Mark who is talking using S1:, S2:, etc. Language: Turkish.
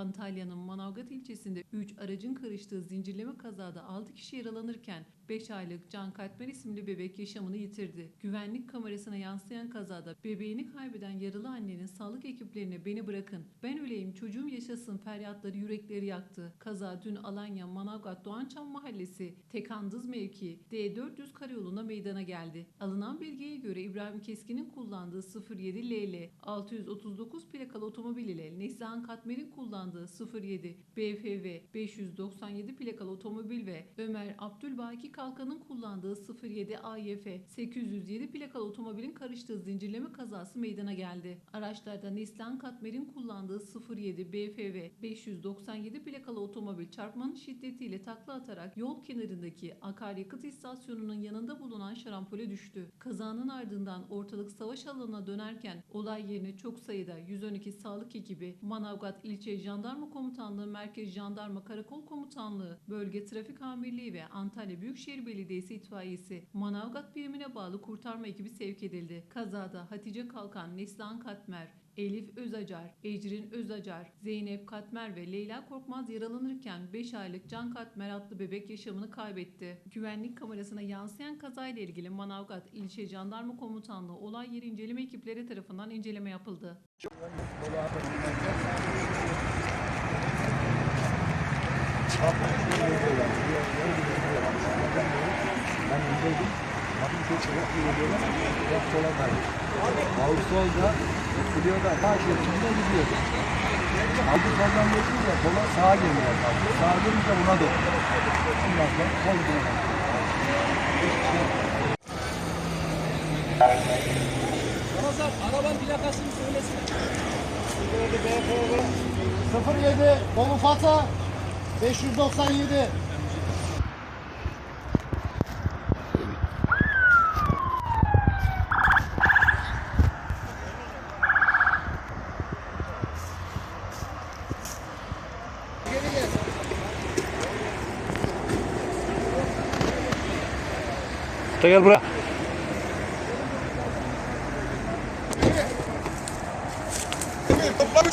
S1: Antalya'nın Manavgat ilçesinde 3 aracın karıştığı zincirleme kazada 6 kişi yaralanırken 5 aylık Can Katmer isimli bebek yaşamını yitirdi. Güvenlik kamerasına yansıyan kazada bebeğini kaybeden yaralı annenin sağlık ekiplerine beni bırakın, ben öleyim çocuğum yaşasın feryatları yürekleri yaktı. Kaza dün Alanya Manavgat Doğançam Mahallesi Tekandız mevki D400 karayoluna meydana geldi. Alınan bilgiye göre İbrahim Keskin'in kullandığı 07 LL 639 plakalı otomobil ile Neslihan Katmer'in kullandığı 07 BFV 597 plakalı otomobil ve Ömer Abdülbaki Kalkan'ın kullandığı 07 AYF 807 plakalı otomobilin karıştığı zincirleme kazası meydana geldi. Araçlarda Neslihan Katmer'in kullandığı 07 BFV 597 plakalı otomobil çarpmanın şiddetiyle takla atarak yol kenarındaki akaryakıt istasyonunun yanında bulunan şarampole düştü. Kazanın ardından ortalık savaş alanına dönerken olay yerine çok sayıda 112 sağlık ekibi, Manavgat İlçe Jandarma Komutanlığı Merkez Jandarma Karakol Komutanlığı, Bölge Trafik Amirliği ve Antalya Büyükşehir Belediyesi itfaiyesi Manavgat birimine bağlı kurtarma ekibi sevk edildi. Kazada Hatice Kalkan, Neslihan Katmer, Elif Özacar, Ecrin Özacar, Zeynep Katmer ve Leyla Korkmaz yaralanırken 5 aylık Can Katmer adlı bebek yaşamını kaybetti. Güvenlik kamerasına yansıyan kazayla ilgili Manavgat İlçe Jandarma Komutanlığı olay yeri inceleme ekipleri tarafından inceleme yapıldı.
S2: Ben öndeydim. Bakın çok çabuk geliyorlar. Biraz sola kaydı. Ağustos'ta Clio'da sağ şeridinde gidiyor. Aldı soldan geçince sola sağa girmeye kalktı. Sağa girince buna doktu. Ondan sonra sol dönem.
S3: Ramazan arabanın plakasını söylesene.
S4: 07 Bolu Fata 597
S2: Gel buraya.
S5: Toplam